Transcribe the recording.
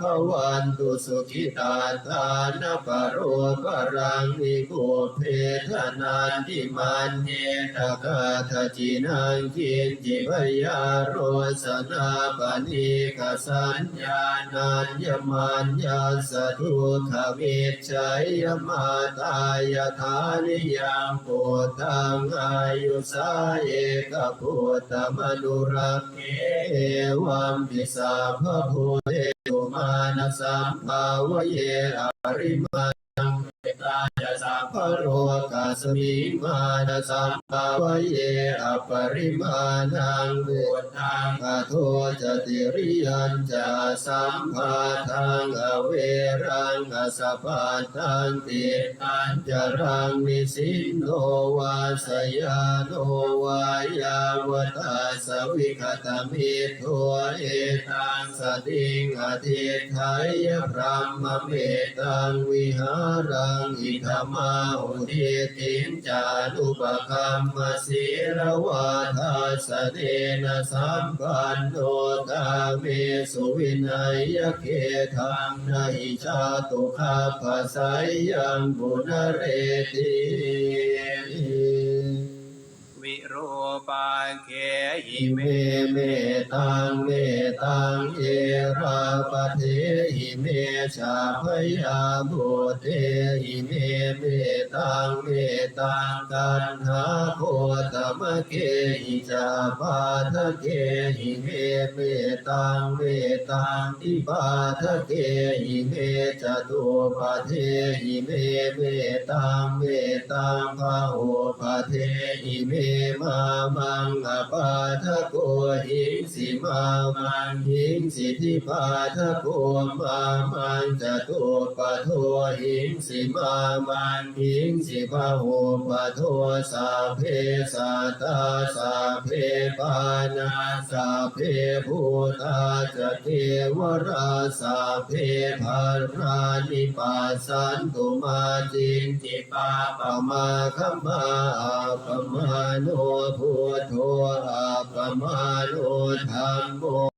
คะวันตุสุขิตาทานปโรปรังนิโกเพทนันติมันเนตกาทจินังกินจิพยาโรสนาปณิกสัญญานัญญมันยาสทุขเวชชัยยมาตายธานิยังปุตังอายุสาเอกพุทธมนุรักเอวัมปิสาภพุเท ตุมานะสัมภาวเยอริมา ตายสัพพโรกัสมิมานะสัมภาวเยอปริมาณังบุตทังอโทจติริยันจะสัมภาทังอเวรังอสปาทังติตันจรังนิสินโนวาสยาโนวายาวตาสวิคตมิทัวเอตังสติงอธิไทยพรหมเมตังวิหารังอิธมาอุทิติมจารุปคัมมศีรวาทาสเดนะสัมปันโนตาเมสุวินัยเกทังนาหิชาตุคาภาสายังบุณเรติ รปาเขหิอิเมเมตังเมตังเอราปะเทหิเมชาพยาบุเทหิเมเมตังเมตังกันหาโคตมะเกหิจาปาทะเกหิเมเมตังเมตังทิปาทะเกหิเมจตุปะเทหิเมเมตังเมตังพะโหปะเทหิเมมามังอปาทะโกหิงสิมามังหิงสิทิปาทะโกมามังจะตุปะโทหิงสิมามังหิงสิพะโหปะโทสาเพสัตาสาเพปานาสาเพภูตาจะเทวราสาเพภารานิปัสสันตุมาจินติปาปะมาคัมมาอาปะมาโน พุทโธอัปมาโนธรรมโม